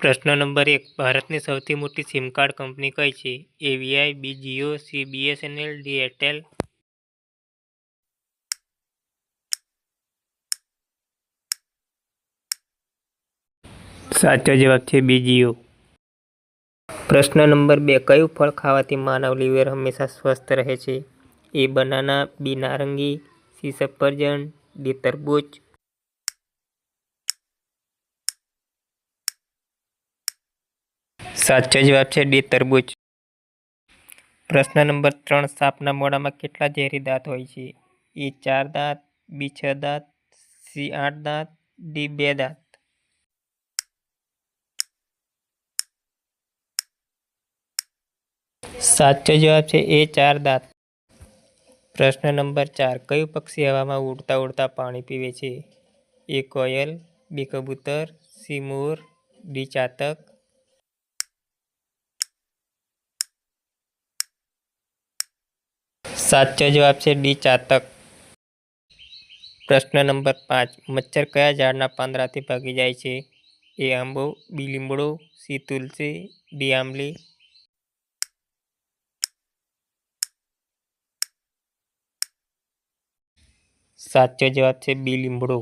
પ્રશ્ન નંબર એક. ભારતની સૌથી મોટી સિમ કાર્ડ કંપની કઈ છે? A Vi Vi B Jio C BSNL D Airtel સાચો જવાબ છે બી જીઓ પ્રશ્ન નંબર બે. કયું ફળ ખાવાથી માનવ લીવર હંમેશા સ્વસ્થ રહે છે? એ બનાના, બી નારંગી, સી સફરજન, ડી તરબૂચ સાચો જવાબ છે ડી તરબૂચ. પ્રશ્ન નંબર ત્રણ, સાપના મોડામાં કેટલા ઝેરી દાંત હોય છે? એ ચાર દાંત, બી છ દાંત, સી આઠ દાંત, ડી બે દાંત. સાચો જવાબ છે એ ચાર દાંત. પ્રશ્ન નંબર ચાર, કયું પક્ષી હવામાં ઉડતા ઉડતા પાણી પીવે છે? એ કોયલ, બી કબૂતર, સી મોર, ડી ચાતક સાચો જવાબ છે ડી ચાતક. પ્રશ્ન નંબર પાંચ. મચ્છર કયા ઝાડના પાંદડાથી ભાગી જાય છે? એ આંબો, બી લીમડો, સી તુલસી, ડી આંબલી. સાચો જવાબ છે બી લીમડો.